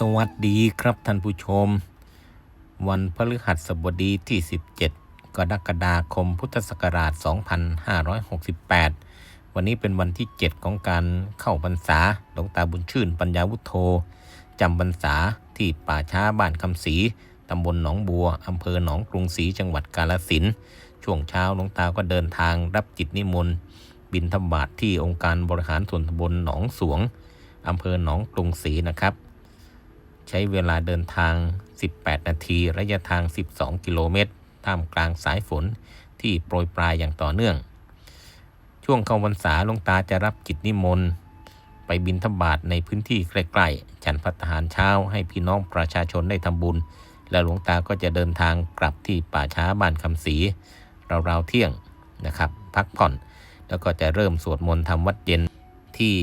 สวัสดีครับท่านผู้ชม วันพฤหัสบดีที่ 17 กรกฎาคมพุทธศักราช 2568 วันนี้เป็นวันที่ 7 ของการเข้าพรรษาหลวงตาบุญชื่น ปัญญาวุฒโธจำพรรษาที่ป่าช้าบ้านคำศรีตำบลหนองบัวอำเภอหนองกรุงศรีจังหวัดกาฬสินช่วงเช้าหลวงตาก็เดินทางรับจิตนิมนต์ บินธบาตทที่องค์การบริหารส่วนตำบลหนองสวงอำเภอหนองกรุงศรีนะครับ ใช้เวลาเดินทาง 18 นาที ระยะทาง 12 กิโลเมตร ท่ามกลางสายฝนที่โปรยปลายอย่างต่อเนื่อง ช่วงเข้าพรรษาหลวงตาจะรับกิจนิมนต์ ไปบินทบาทในพื้นที่ใกล้ๆ ฉันพัฒหารเช้าให้พี่น้องประชาชนได้ทำบุญ และหลวงตาก็จะเดินทางกลับที่ป่าช้าบ้านคำศรีราวๆเที่ยงนะครับ พักผ่อน แล้วก็จะเริ่มสวดมนต์ทำวัดเย็นที่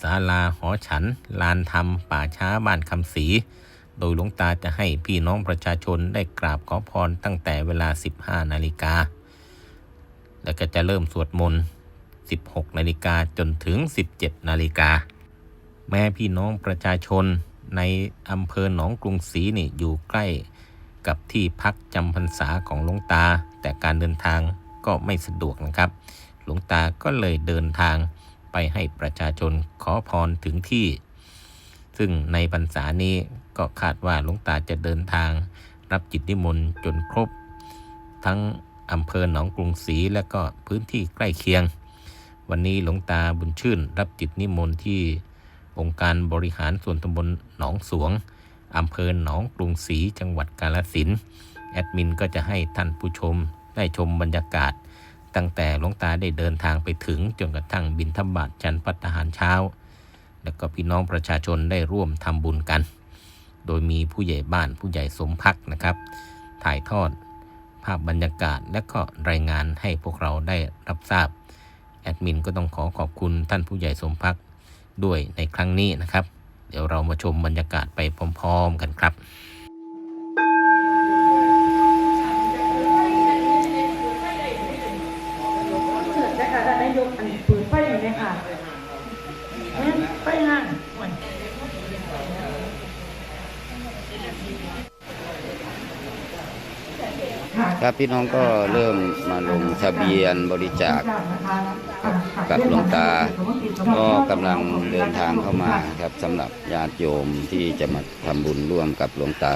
ศาลาหอฉัน ลานธรรม ป่าช้าบ้านคำศรีโดยหลวงตาจะให้พี่น้องประชาชนได้กราบขอพรตั้งแต่เวลา 15 นาฬิกา แล้วก็จะเริ่มสวดมนต์ 16 นาฬิกาจนถึง 17 นาฬิกา แม้พี่น้องประชาชนในอำเภอหนองกรุงศรีนี่อยู่ใกล้กับที่พักจำพรรษาของหลวงตา แต่การเดินทางก็ไม่สะดวกนะครับ หลวงตาก็เลยเดินทาง ไปให้ประชาชนขอพรถึงที่ ซึ่งในพรรษานี้ก็คาดว่าหลวงตาจะเดินทาง รับจิตนิมนต์จนครบ ทั้งอำเภอหนองกรุงศรีและก็พื้นที่ใกล้เคียง วันนี้หลวงตาบุญชื่น รับจิตนิมนต์ที่องค์การบริหารส่วนตำบลหนองสวงอำเภอหนองกรุงศรีจังหวัดกาฬสินแอดมินก็จะให้ท่านผู้ชมได้ชมบรรยากาศ ตั้งแต่หลวงตาได้เดินทางไปถึงจนกระทั่งบินธบาตจันพัฒหารเช้า แล้วก็พี่น้องประชาชนได้ร่วมทำบุญกัน โดยมีผู้ใหญ่บ้านผู้ใหญ่สมพักนะครับ ถ่ายทอดภาพบรรยากาศและก็รายงานให้พวกเราได้รับทราบ แอดมินก็ต้องขอขอบคุณท่านผู้ใหญ่สมพักด้วยในครั้งนี้นะครับ เดี๋ยวเรามาชมบรรยากาศไปพร้อม ๆ กันครับ ครับพี่น้องก็เริ่มมาลงทะเบียนบริจาคกับหลวงตา ก็กำลังเดินทางเข้ามาครับสำหรับญาติโยมที่จะมาทำบุญร่วมกับหลวงตา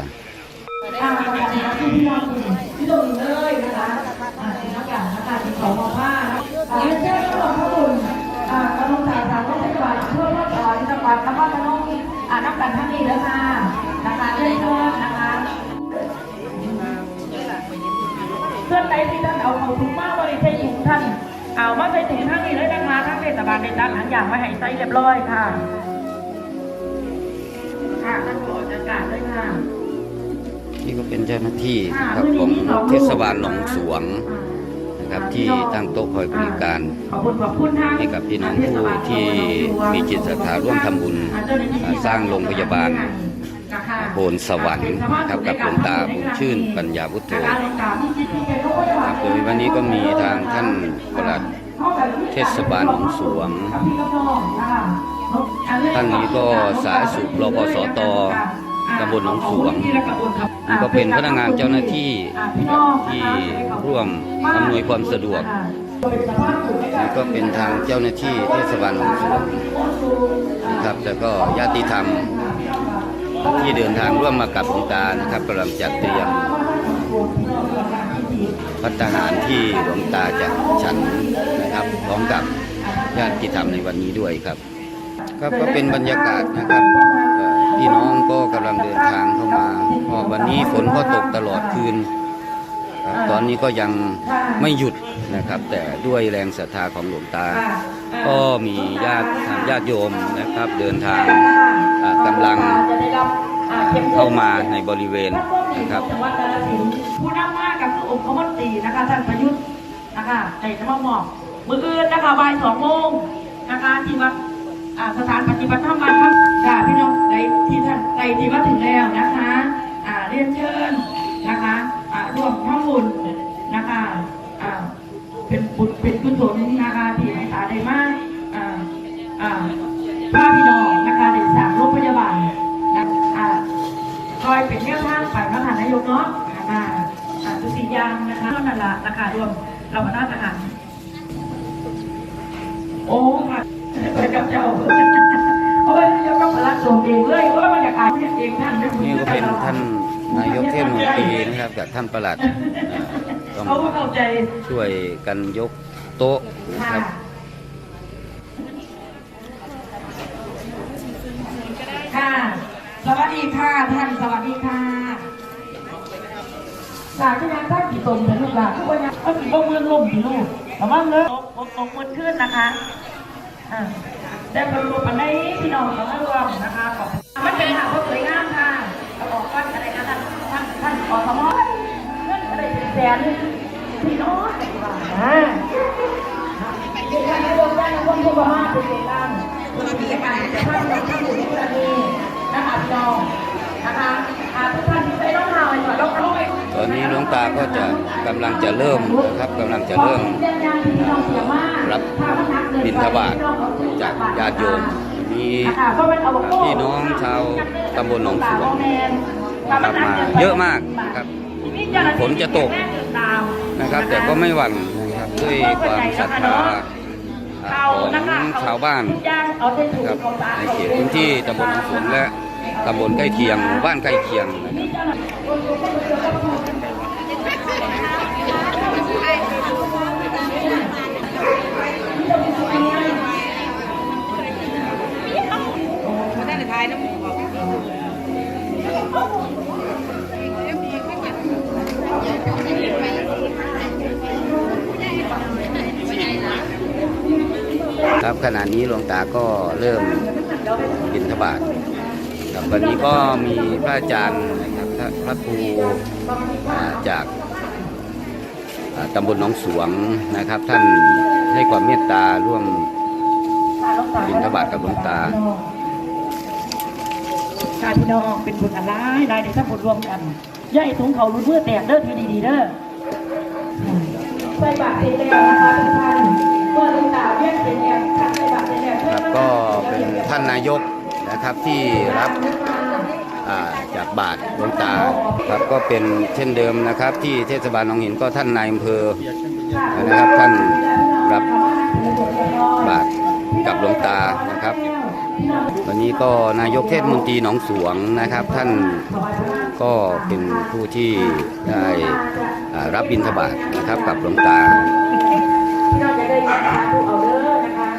เอามาใส่ถุงทั้งนี้เลยนะคะทั้งเทศบาลในด้านหลังอย่างมาให้ใส่เรียบร้อยค่ะ ค่ะท่านผู้ออกจัดการด้วยค่ะนี่ก็เป็นเจ้าหน้าที่นะครับของเทศบาลหนองสวงนะครับที่ตั้งโต๊ะคอยบริการขอบคุณขอบคุณทางให้กับพี่น้องผู้ที่มีจิตศรัทธาร่วมทำบุญสร้างโรงพยาบาลโพนสวรรค์ครับกับหลวงตาบุญชื่นปัญญาพุทโธครับโดยวันนี้ก็มีทางท่านปลัด เทศบาลหนองสวง ท่านนี้ก็สาธารณสุขรพสตตำบลหนองสวงนี่ก็เป็นพนักงานเจ้าหน้าที่ที่ร่วมอำนวยความสะดวกนี่ก็เป็นทางเจ้าหน้าที่เทศบาลหนองสวงนะครับแล้วก็ญาติธรรมที่เดินทางร่วมมากับหลวงตานะครับกำลังจัดเตรียม พัฒหารที่หลวงตาจะฉันนะครับพร้อมกับญาติธรรมในวันนี้ด้วยครับ ครับก็เป็นบรรยากาศนะครับพี่น้องก็กำลังเดินทางเข้ามาเพราะวันนี้ฝนก็ตกตลอดคืนครับตอนนี้ก็ยังไม่หยุดนะครับ แต่ด้วยแรงศรัทธาของหลวงตา ก็มีญาติทางญาติโยมนะครับ เดินทางอ่ากำลัง เข้ามาในบริเวณนะครับจังหวัดกาฬสินธุ์ผู้นำมากับคือองค์ขมนตรีนะคะท่านประยุทธ์นะคะในจะมาหมอบมืออื่นนะคะบ่ายสองโมงนะคะที่วัดอ่าสถานปฏิบัติธรรมบ้านครับค่ะพี่น้องในที่ท่านในที่ว่าถึงแล้วนะคะอ่าเรียนเชิญนะคะอ่าร่วมทำบุญนะคะ เนาะอ่าอ่าทุกสิ่งอย่างนะคะเท่านั้นละราคารวมเรามาได้อาหารโอ้ค่ะไปกับเจ้าโอ้ยยกต้องรักส่งเองเลยว่ามันอยากอ่านเองท่านนี่ก็เป็นท่านนายกเทศมนตรีนะครับกับท่านประหลัดเอ่อต้องเขาก็เข้าใจช่วยกันยกโต๊ะนะค่ะครับค่ะ สวัสดีค่ะท่านสวัสดีค่ะ สาธุยังท่านกี่ตนเป็นลูกหลานทุกวันยังก็กี่บ้องเมืองล่มกี่ลูกแต่ว่าเลิกตกตกมือขึ้นนะคะอ่าได้บรรลุปันได้พี่น้องของท่ารวมนะคะขอบคุณมันเป็นหางว่าสวยงามค่ะเราบอกว่าอะไรนะท่านท่านท่านอสมเงินอะไรเป็นแสนพี่น้องอ่าเป็นการให้ลงได้คนทั่วประมาเป็นเรื่องตั้งคนมีการจะท่านเราท่านอยู่ที่ประเทศนะคะพี่น้องนะคะอาทุกท่านที่ไปต้องหาไว้ก่อนต้อง อนนี้หลวงตาก็จะกำลังจะเริ่มนะครับกำลังจะเริ่มรับบิณฑบาตจากญาติโยมมีพี่น้องชาวตำบลหนองสวงนรับมาเยอะมากนะครับฝนจะตกนะครับ แต่ก็ไม่หวั่นนะครับด้วยความศรัทธาของชาวบ้านนะครับในเขตพื้นที่ตำบลหนองสวงและตำบลใกล้เคียงบ้านใกล้เคียงนะครับ ครับขณะนี้หลวงตาก็เริ่มบิณฑบาตครับวันนี้ก็มีพระอาจารย์นะครับพระพระครูจากตำบลหนองสวงนะครับ ท่านให้ความเมตตาร่วมบิณฑบาตกับหลวงตา ค่ะพี่น้องเป็นบุญอะไรได้เดี๋ยวถ้าบุญรวมกันย่าให้ถุงเขาลุ้นเมื่อแตกเด้อทีดีๆเด้อใส่บาตรเสร็จแล้วนะคะทุกท่านเมื่อลุงตาเรียกเสร็จแล้วท่านใส่บาตรเสร็จแล้วครับก็เป็นท่านนายกนะครับที่รับจากบาทหลวงตาครับก็เป็นเช่นเดิมนะครับ ที่เทศบาลหนองหินก็ท่านนายอำเภอนะครับท่านรับบาทกับหลวงตานะครับ วันนี้ก็นายกเทศมนตรีหนองสวงนะครับ ท่านก็เป็นผู้ที่ได้รับบิณฑบาตนะครับกับหลวงตาพี่น้องจะได้สาธุเอาเด้อนะคะ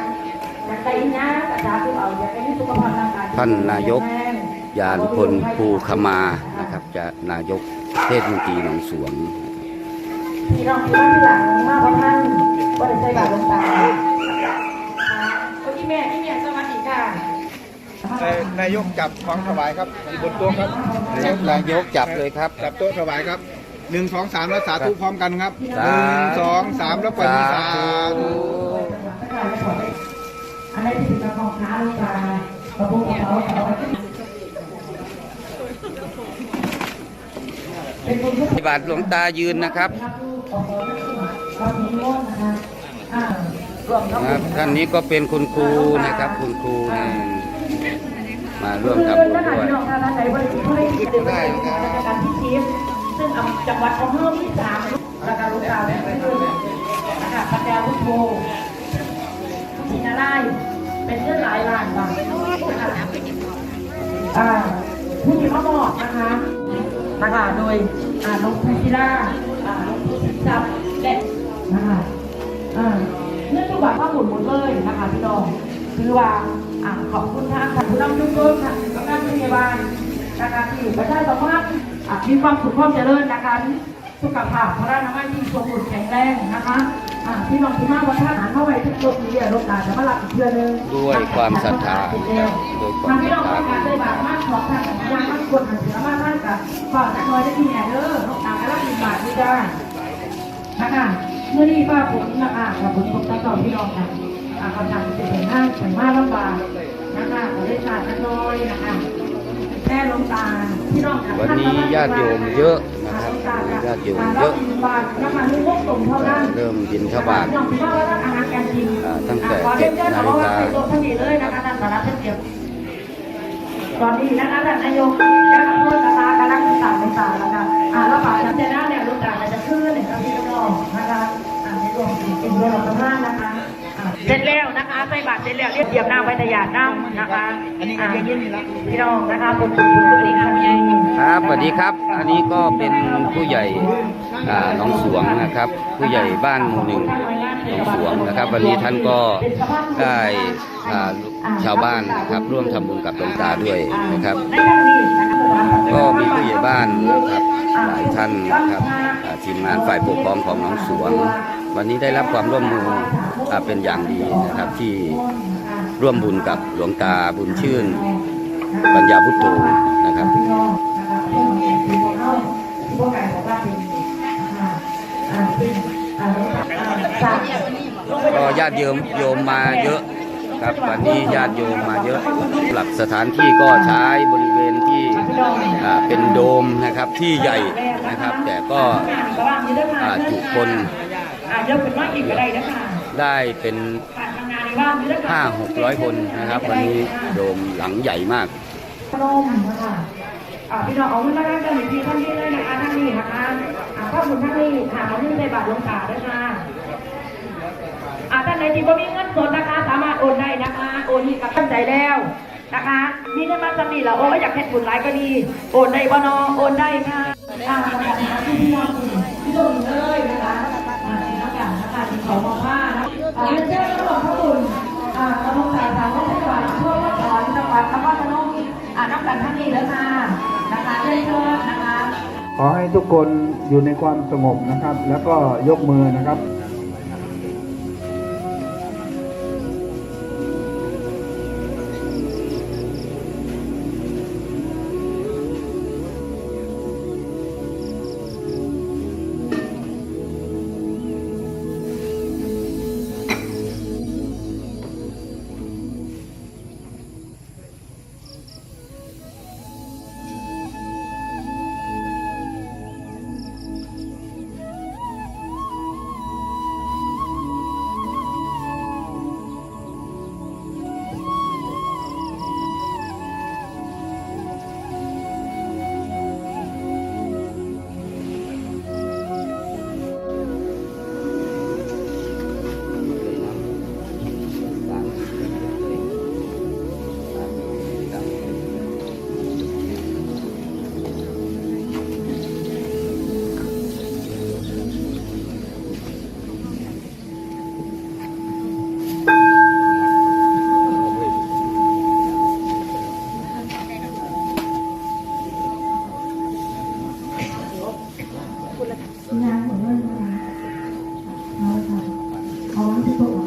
อยากได้ยินะสาธุเอาอยากได้สุขภาพร่างกายท่านนายกยานพลภูขมานะครับ จะนายกเทศมนตรีหนองสวงพี่น้องที่ว่าที่หลังมากกว่าท่านว่าได้ใส่บาตรหลวงตาค่ะโอ้ยพี่แม่พี่แม่ นายกจับของถวายครับบนโต๊ะครับนายกจับเลยครับจับโต๊ะถวายครับหนึ่งสองสามแล้วสาธุพร้อมกันครับหสาธุนึ่งสองสามแล้วปล่อยมือสาธุอันนี้ที่ถึงกับของค้าหลวงตาพระพุทธเขาเขาเป็นคนที่ปฏิบัติหลวงตายืนนะครับ ครับท่านนี้ก็เป็นคุณครูนะครับ คุณครูนะมาร่วมทำบุญด้วยได้ครับซึ่งจังหวัดของเมืองที่สามราคาลูกสาวเนี่ยเป็นนะคะปัญญาพุทโธทินาไล่เป็นเรื่องหลายล้านบาทนะคะอ่าผู้ที่มาบอกนะคะนะคะโดยอ่าหลวงปู่ศิลา เนื่องจากว่าข้อมูลหมดเลยนะคะพี่น้องคือว่าอ่าขอบคุณทางท่านผู้นำชุมชนค่ะกำนันพยาบาลนะคะที่ประชาสัมพันธ์อ่ามีความสุขความเจริญนะคะสุขภาพพระราชนามัยที่สมบูรณ์แข็งแรงนะคะพี่น้องที่มาวัดท่าหารเข้าไปทุกโรงเรียนโรงกาจะมาหลับอีกเดือนหนึงด้วยความศรัทธาด้วยความศรัทธาที่เราต้องการได้บาทมากขอทางสัญญาณมากควรหันเสือมากท่านกับฝากน้อยได้ที่ไหนเด้อโรงการก็รับมีบาทนี่ได้นะคะ เมื่อนี้ป้าผลนะคะกับผลตกตั้งต่อพี่น้องค่ะอ่าคำถามจะเป็นห้างเป็นมากลำบากนะคะขอได้ชาติน้อยนะคะแม่ลงตาพี่น้องค่ะวันนี้ญาติโยมเยอะนะครับญาติโยมเยอะนะคะนี่พวกตรงเท่านั้นเริ่มบินทบาทน้องพี่น้องแล้วอาหารการกินอ่าตั้งแต่ขอเรียนเชิญเจ็ดนาฬิกา ขอนนี้นะคะท่านสารพัดเดียวตอนนี้นะคะท่านนายกยกพูดนะคะกำลังสั่งในศาลนะคะอ่าแล้วป่าชันเจน่าเนี่ยลูกจ่ายจะขึ้นเนี่ยครับพี่น้องนะคะอ่าในรวมกินรวมประมาณนะคะอ่าเสร็จแล้วนะคะใส่บาตรเสร็จแล้วเรียบเรียมน้ำไว้ในหยาดน้ำนะคะอันนี้ก็เรียนรุ่นนี้ละพี่น้องนะคะคุณคุณคุณคุณครับครับสวัสดีครับ อันนี้ก็เป็นผู้ใหญ่อ่าหน้องสวงนะครับ ผู้ใหญ่บ้านหมู่หนึ่งหนองสวงนะครับ วันนี้ท่านก็ได้ พาชาวบ้านนะครับ ร่วมทำบุญกับหลวงตาด้วยนะครับในครั้งนี้นะคะก็มีผู้ใหญ่บ้านนะครับหลายท่านนะครับอ่าทีมงานฝ่ายปกครองของหน้องสวงวันนี้ได้รับความร่วมมืออ่าเป็นอย่างดีนะครับที่ร่วมบุญกับหลวงตาบุญชื่น ปัญญาพุทโธนะครับพี่น้องนะคะพี่น้องที่พวกเขาที่พวกไก่บอกว่าเป็นอ่าอ่าเป็นอ่าอ่าจากก็ญาติโยมโยมมาเยอะ ครับ วันนี้ญาติโยมมาเยอะหลักสถานที่ก็ใช้บริเวณที่เป็นโดมนะครับที่ใหญ่นะครับ แต่ก็จุคนได้เป็นห้าหกร้อยคนนะครับ วันนี้โดมหลังใหญ่มากโดมค่ะพี่น้องเอาเงินมาได้กันอีกทีท่านนี้เลยนะคะท่านนี้นะคะอ่าข้อมูลท่านนี้หาเอาเงินในบาทลงตาด้วยค่ะท่านไหนที่บ่มีเงินสดนะคะสามารถ อนได้นะคะโอนนี่กับตั้งใจแล้วนะคะนี่ได้มาสมีแล้วโอ้ยอยากเห็นบุญหลายก็ดีโอนได้บ่นอโอนได้ค่ะอ่าที่พี่น้องที่ตรงนี้เลยนะคะอ่าที่นักการนะคะที่เขามาว่านะอ่าเรียนเชิญระหว่างพระบุญอ่ากำลังสายทางวัดจังหวัดทั่วประเทศจังหวัดนครพนมอ่านักการท่านนี้แล้วค่ะนะคะเรียนเชิญนะคะ ขอให้ทุกคนอยู่ในความสงบนะครับ แล้วก็ยกมือนะครับ muito bom.